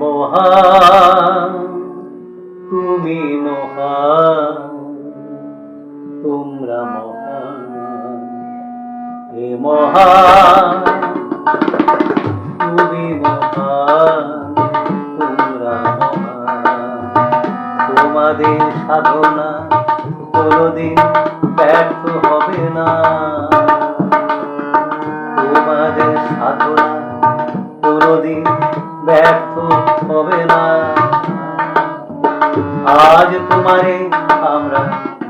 মহান, তুমি মহান, তোমরা মহান হে মহান, তুমি মহান, তোমরা মহান। তোমাদের সাধনা কোনোদিন ব্যর্থ হবে না। তোমাদের সাধনা কোনোদিন ব্যর্থ তোমারে আমরা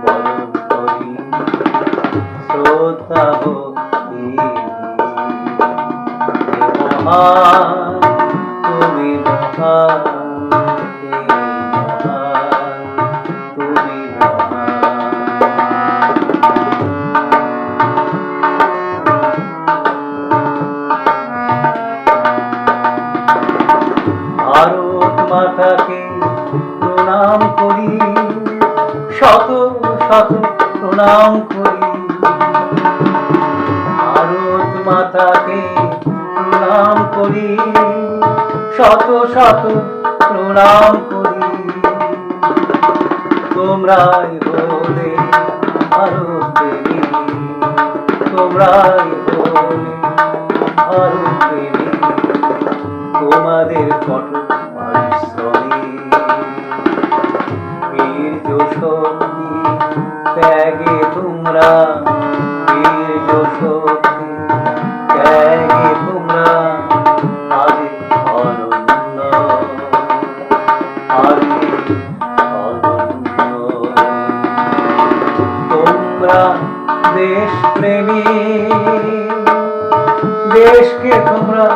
বরণ করি শ্রদ্ধা ভক্তি হে মহান তুমি মহান হে শত শত প্রণাম করি। ভারত মাতাকে প্রণাম করি। শত শত প্রণাম করি। তোমরাই হলে ভারতেরই তোমরাই হলে ভারতেরই তোমাদের কঠোর পরিশ্রমী। শক্তি ত্যাগে তোমরা বীর্য শক্তি ত্যাগে তোমরা আগে অনন্য আগে অনন্য তোমরা দেশ প্রেমী দেশকে তোমরা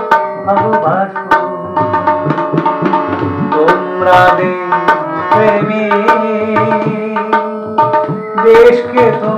ভালোবাসো। তোমরা দেশ প্রেমী দেশকে তোমরা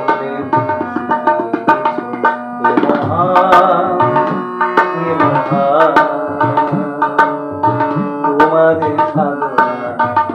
Bye.